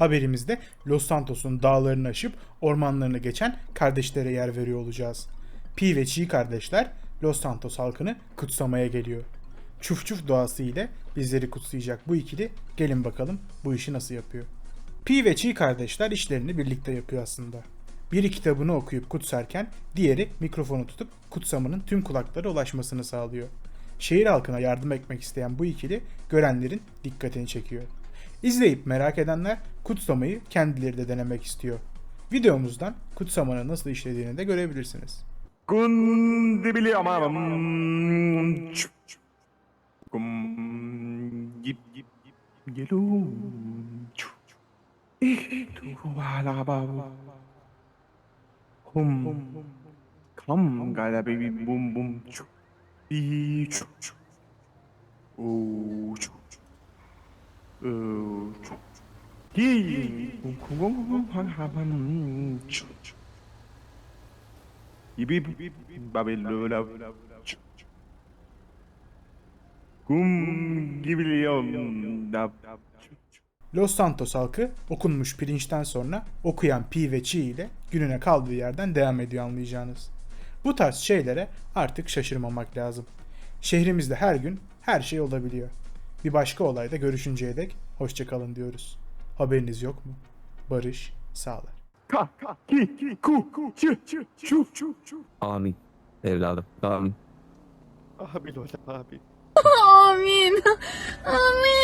Haberimizde Los Santos'un dağlarını aşıp ormanlarını geçen kardeşlere yer veriyor olacağız. Pi ve Chi kardeşler Los Santos halkını kutsamaya geliyor. Çuf çuf doğası ile bizleri kutsayacak bu ikili gelin bakalım bu işi nasıl yapıyor. Pi ve Chi kardeşler işlerini birlikte yapıyor aslında. Biri kitabını okuyup kutsarken diğeri mikrofonu tutup kutsamanın tüm kulaklara ulaşmasını sağlıyor. Şehir halkına yardım etmek isteyen bu ikili görenlerin dikkatini çekiyor. İzleyip merak edenler kutsamayı kendileri de denemek istiyor. Videomuzdan kutsamanın nasıl işlediğini de görebilirsiniz. Kundibili amam. Kam gala baby bum bum. Çup. İ çup çup. Oo çup çup. Los Santos halkı okunmuş pirinçten sonra okuyan pi ve çi ile gününe kaldığı yerden devam ediyor anlayacağınız. Bu tarz şeylere artık şaşırmamak lazım. Şehrimizde her gün her şey olabiliyor. Bir başka olayda görüşünceye dek hoşçakalın diyoruz. Haberiniz yok mu? Barış sağlar. Ka ka ki ki ku ku çü çü çü çü çü Amin. Evladım. Amin. Abi lola abi Amin. Amin.